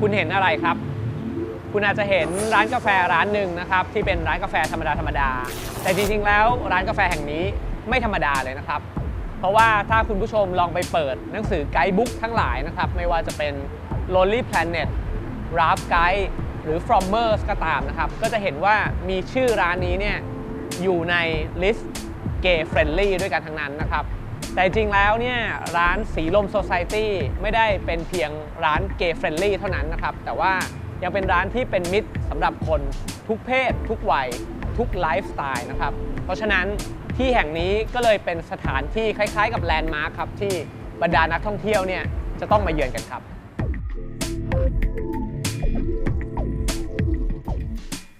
คุณเห็นอะไรครับ คุณอาจจะเห็นร้านกาแฟร้านหนึ่งนะครับ ที่เป็นร้านกาแฟธรรมดาธรรมดา แต่จริงๆแล้วร้านกาแฟแห่งนี้ไม่ธรรมดาเลยนะครับ เพราะว่าถ้าคุณผู้ชมลองไปเปิดหนังสือไกด์บุ๊กทั้งหลายนะครับ ไม่ว่าจะเป็น Lonely Planet r a f Guide หรือ Fromers ก็ตามนะครับ ก็จะเห็นว่ามีชื่อร้านนี้เนี่ยอยู่ในลิสต์ Gay Friendly ด้วยกันทั้งนั้นนะครับ แต่จริงแล้วเนี่ยร้านสีลม Society ไม่ได้เป็นเพียงร้าน Gay Friendly เท่านั้นนะครับ แต่ว่ายังเป็นร้านที่เป็นมิตรสำหรับคนทุกเพศ ทุกวัย ทุกไลฟ์สไตล์นะครับ เพราะฉะนั้นที่แห่งนี้ก็เลยเป็นสถานที่คล้ายๆ กับแลนด์มาร์คครับ ที่บรรดานักท่องเที่ยวเนี่ยจะต้องมาเยือนกันครับ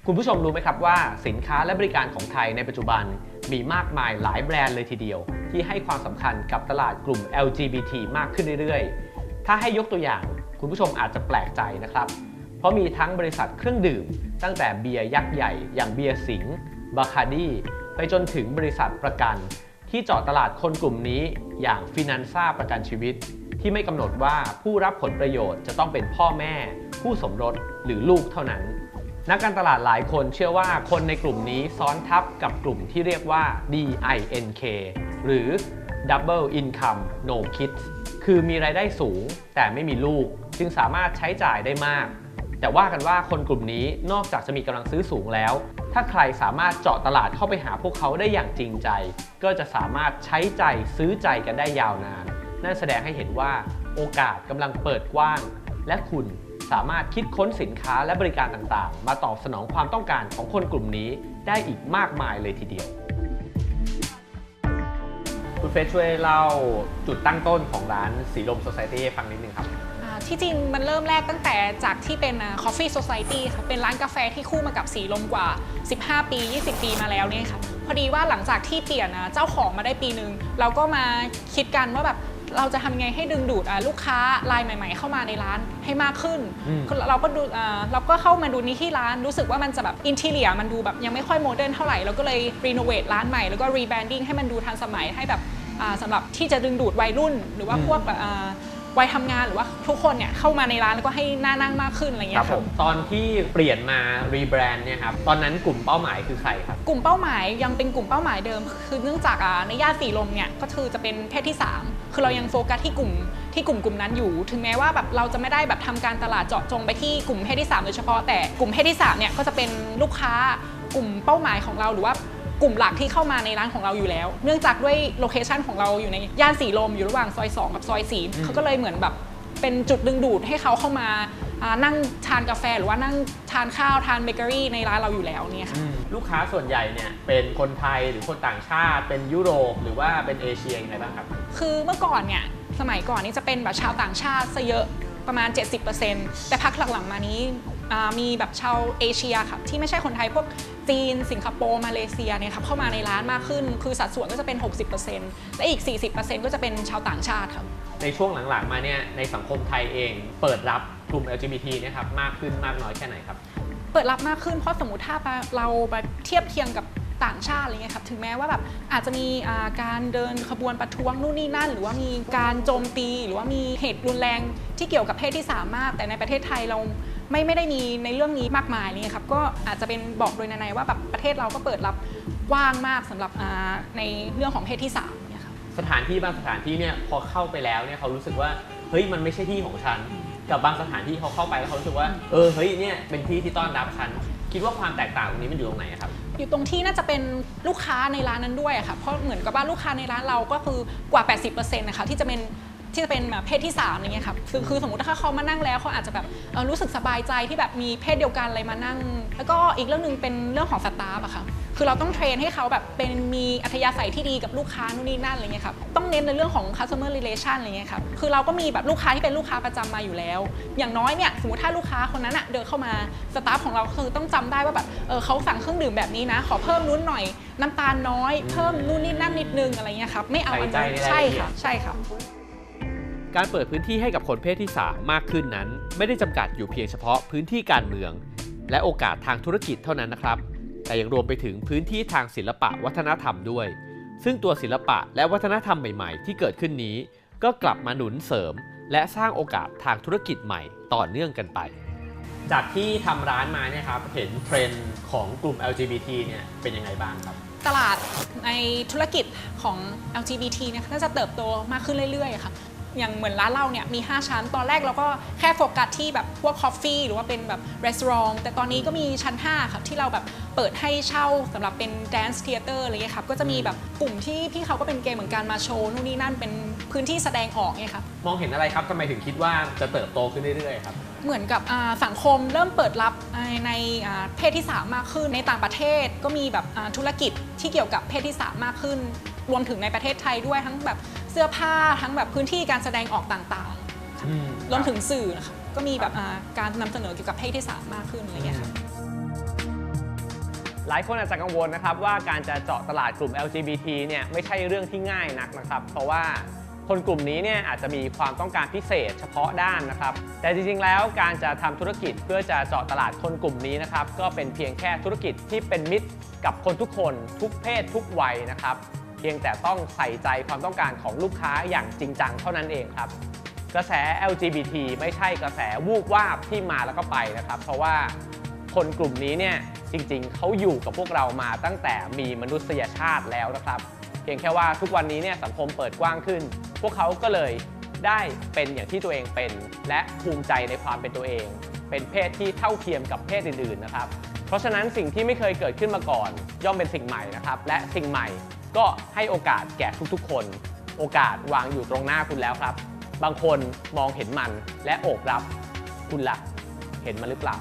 คุณผู้ชมรู้ไหมครับว่าสินค้าและบริการของไทยในปัจจุบัน มีมากมายหลายแบรนด์เลยทีเดียว ที่ให้ความสำคัญกับตลาดกลุ่ม LGBT มากขึ้นเรื่อยๆ ถ้าให้ยกตัวอย่างคุณผู้ชมอาจจะแปลกใจนะครับ เพราะมีทั้งบริษัทเครื่องดื่ม ตั้งแต่เบียร์ยักษ์ใหญ่ อย่างเบียร์สิงห์บาคาดีไปจนถึงบริษัทประกัน ที่เจาะตลาดคนกลุ่มนี้อย่างฟินันซ่าประกันชีวิต ที่ไม่กำหนดว่าผู้รับผลประโยชน์จะต้องเป็นพ่อแม่ ผู้สมรสหรือลูกเท่านั้น นักการตลาดหลายคนเชื่อว่าคนในกลุ่มนี้ซ้อนทับกับกลุ่มที่เรียกว่า DINK หรือ Double Income No Kids คือมีรายได้สูงแต่ไม่มีลูก จึงสามารถใช้จ่ายได้มาก แต่ว่ากันว่าคนกลุ่มนี้นอกจากจะมีกำลังซื้อสูงแล้ว ถ้าใครสามารถเจาะตลาดเข้าไปหาพวกเขาได้อย่างจริงใจ ก็จะสามารถใช้ใจซื้อใจกันได้ยาวนาน นั่นแสดงให้เห็นว่าโอกาสกำลังเปิดกว้าง และคุณ สามารถคิดค้นสินค้าและบริการต่างๆ มาตอบสนองความต้องการของคนกลุ่มนี้ได้อีกมากมายเลยทีเดียว คุณเฟสช่วยเล่าจุดตั้งต้นของร้านสีลม Society ให้ฟังนิดนึงครับ อ่าที่จริงมันเริ่มแรกตั้งแต่จากที่เป็นอ่า Coffee Society ค่ะเป็นร้านกาแฟที่คู่มากับสีลมกว่า 15 ปี 20 ปีมาแล้วเนี่ยค่ะ พอดีว่าหลังจากที่เปลี่ยนอ่าเจ้าของมาได้ปีนึง เราก็มาคิดกันว่าแบบ เราจะทำไงให้ดึงดูดอ่าลูกค้ารายใหม่ ๆ เข้ามาในร้านให้มากขึ้นอืมคือเราก็ดูอ่าเราก็เข้ามาดูนี้ที่ร้านรู้สึกว่ามันจะแบบอินทีเลียมันดูแบบยังไม่ค่อยโมเดิร์นเท่าไหร่เราก็เลยรีโนเวทร้านใหม่แล้วก็รีแบรนดิ้งให้มันดูทันสมัยให้แบบอ่าสำหรับที่จะดึงดูดวัยรุ่น หรือว่าอืมพวกแบบอ่า วัยทำงานหรือว่าทุกคนเนี่ยเข้ามาในร้านแล้วก็ให้หน้านั่งมากขึ้นอะไรคเงี้รับยผค่ะมตอนที่เปลี่ยนมารีแบรนด์เนี่ยครับตอนนั้นกลุ่มเป้าหมายคือใครครับกลุ่มเป้าหมายยังเป็นกลุ่มเป้าหมายเดิม คือเนื่องจากอ่าในย่านสีลมเนี่ยก็คือจะเป็นเพศที่ 3 คือเรายังโฟกัสที่กลุ่มที่กลุ่มกลุ่มนั้นอยู่ ถึงแม้ว่าแบบเราจะไม่ได้แบบทำการตลาดเจาะจงไปที่กลุ่มเพศที่3โดยเฉพาะแต่กลุ่มเพศที่3เนี่ยก็จะเป็นลูกค้ากลุ่มเป้าหมายของเราหรือว่า กลุ่มหลักที่เข้ามาในร้านของเราอยู่แล้ว เนื่องจากด้วยโลเคชันของเราอยู่ในย่านสีลมอยู่ระหว่างซอย 2 กับซอย4เขาก็เลยเหมือนแบบเป็นจุดดึงดูดให้เขาเข้ามาอ่านั่งทานกาแฟหรือว่านั่งทานข้าวทานเบเกอรี่ในร้านเราอยู่แล้วเนี่ยค่ะลูกค้าส่วนใหญ่เนี่ยเป็นคนไทยหรือคนต่างชาติ เป็นยุโรปหรือว่าเป็นเอเชียยังไงบ้างครับ คือเมื่อก่อนเนี่ยสมัยก่อนนี่จะเป็นแบบชาวต่างชาติซะเยอะประมาณ 70%แต่พักหลังๆมานี้อ่า มีแบบชาวเอเชียค่ะที่ไม่ใช่คนไทยพวกจีน สิงคโปร์ มาเลเซียเนี่ยครับเข้ามาในร้านมากขึ้น คือสัดส่วนก็จะเป็น 60%และอีก 40%ก็จะเป็นชาวต่างชาติค่ะในช่วงหลังๆมาเนี่ยในสังคมไทยเองเปิดรับกลุ่ม LGBT เนะครับมากขึ้นมากน้อยแค่ไหนครับ เปิดรับมากขึ้นเพราะสมมติถ้าเราไปเทียบเคียงกับต่างชาติอะไรเงี้ยครับถึงแม้ว่าแบบอาจจะมีอ่าการเดินขบวนประท้วงนู่นนี่นั่น หรือว่ามีการโจมตี หรือว่ามีเหตุรุนแรงที่เกี่ยวกับเพศที่สามมากแต่ในประเทศไทยเรา ไม่ไม่ได้มีในเรื่องนี้มากมายเลยครับก็อาจจะเป็นบอกโดยในๆว่าแบบประเทศเราก็เปิดรับกว้างมากสำหรับอ่าในเรื่องของเพศที่สามเนี่ยครับสถานที่บางสถานที่เนี่ยพอเข้าไปแล้วเนี่ยเขารู้สึกว่าเฮ้ยมันไม่ใช่ที่ของฉันกับบางสถานที่เขาเข้าไปแล้วเขารู้สึกว่าเออเฮ้ยเนี่ยเป็นที่ที่ต้อนรับฉันคิดว่าความแตกต่างตรงนี้มันอยู่ตรงไหนครับ อยู่ตรงที่น่าจะเป็นลูกค้าในร้านนั้นด้วยอะค่ะเพราะเหมือนกับว่าลูกค้าในร้านเราก็คือกว่า 80%นะคะที่จะเป็น ที่จะเป็นแบบเพศที่3อะไรเงี้ยครับคือคือสมมติถ้าเขามานั่งแล้วเขาอาจจะแบบเอ่อรู้สึกสบายใจที่แบบมีเพศเดียวกันอะไรมานั่ง แล้วก็อีกเรื่องหนึ่งเป็นเรื่องของสตาฟอะค่ะคือเราต้องเทรนให้เขาแบบเป็นมีอัธยาศัยที่ดีกับลูกค้านู่นนี่นั่นอะไรเงี้ยครับต้องเน้นในเรื่องของ customer relation อะไรเงี้ยครับคือเราก็มีแบบลูกค้าที่เป็นลูกค้าประจำมาอยู่แล้ว อย่างน้อยเนี่ยสมมติถ้าลูกค้าคนนั้นอะเดินเข้ามาสตาฟของเราคือต้องจำได้ว่าแบบเออเขาสั่งเครื่องดื่มแบบนี้นะ ขอเพิ่มนู้นหน่อยน้ำตาลน้อย เพิ่มนู่นนี่นั่นนิดนึงอะไรเงี้ยครับไม่เอาอันใส่นั้นใจในรายใช่ละเอียดค่ะใช่ค่ะ การเปิดพื้นที่ให้กับคนเพศที่ 3 มากขึ้นนั้น ไม่ได้จำกัดอยู่เพียงเฉพาะพื้นที่การเมือง และโอกาสทางธุรกิจเท่านั้นนะครับ แต่ยังรวมไปถึงพื้นที่ทางศิลปะวัฒนธรรมด้วย ซึ่งตัวศิลปะและวัฒนธรรมใหม่ๆ ที่เกิดขึ้นนี้ ก็กลับมาหนุนเสริม และสร้างโอกาสทางธุรกิจใหม่ต่อเนื่องกันไป จากที่ทำร้านมาเนี่ยครับเห็นเทรนด์ของกลุ่ม LGBT เนี่ยเป็นยังไงบ้างครับตลาดในธุรกิจของ LGBT เนี่ยน่าจะเติบโตมากขึ้นเรื่อยๆค่ะ อย่างเหมือนร้านเราเนี่ยมี 5 ชั้น ตอนแรกเราก็แค่โฟกัสที่แบบพวกคอฟฟี่หรือว่าเป็นแบบรีสอร์ทแต่ตอนนี้ก็มีชั้น 5ค่ะที่เราแบบเปิดให้เช่าสำหรับเป็นแดนซ์เทเตอร์อะไรเงี้ยครับก็จะมีแบบกลุ่มที่พี่เขาก็เป็นเกย์เหมือนกันมาโชว์นู่นนี่นั่นเป็นพื้นที่แสดงออกเนี่ยครับมองเห็นอะไรครับทำไมถึงคิดว่าจะเติบโตขึ้นเรื่อยๆครับเหมือนกับอ่าสังคมเริ่มเปิดรับอ่าในอ่าเพศที่ 3 มากขึ้นในต่างประเทศก็มีแบบอ่าธุรกิจที่เกี่ยวกับเพศที่ 3 มากขึ้น รวมถึงในประเทศไทยด้วยทั้งแบบ เสื้อผ้าทั้งแบบพื้นที่การแสดงออกต่างๆรวมถึงสื่อนะคะก็มีแบบอ่าการนำเสนอเกี่ยวกับเพศที่3มากขึ้นอะไรอย่างเงี้ยค่ะหลายคนอาจจะกังวลนะครับว่าการจะเจาะตลาดกลุ่ม LGBT เนี่ยไม่ใช่เรื่องที่ง่ายนักนะครับ เพราะว่าคนกลุ่มนี้เนี่ยอาจจะมีความต้องการพิเศษเฉพาะด้านนะครับ แต่จริงๆแล้วการจะทำธุรกิจเพื่อจะเจาะตลาดคนกลุ่มนี้นะครับก็เป็นเพียงแค่ธุรกิจที่เป็นมิตรกับคนทุกคนทุกเพศทุกวัยนะครับเพียงแต่ต้องใส่ใจความต้องการของลูกค้าอย่างจริงจังเท่านั้นเองครับ กระแส LGBT ไม่ใช่กระแสวูบวาบที่มาแล้วก็ไปนะครับ เพราะว่าคนกลุ่มนี้เนี่ยจริงๆ เขาอยู่กับพวกเรามาตั้งแต่มีมนุษยชาติแล้วนะครับ เพียงแค่ว่าทุกวันนี้เนี่ยสังคมเปิดกว้างขึ้น พวกเขาก็เลย ได้เป็นอย่างที่ตัวเองเป็น และภูมิใจในความเป็นตัวเอง เป็นเพศที่เท่าเทียมกับเพศอื่นๆนะครับ เพราะฉะนั้นสิ่งที่ไม่เคยเกิดขึ้นมาก่อน ย่อมเป็นสิ่งใหม่นะครับ และสิ่งใหม่ก็ให้โอกาสแก่ทุกๆ คน โอกาสวางอยู่ตรงหน้าคุณแล้วครับ บางคนมองเห็นมันและโอบรับ คุณละ่ะเห็นมันหรือเปล่า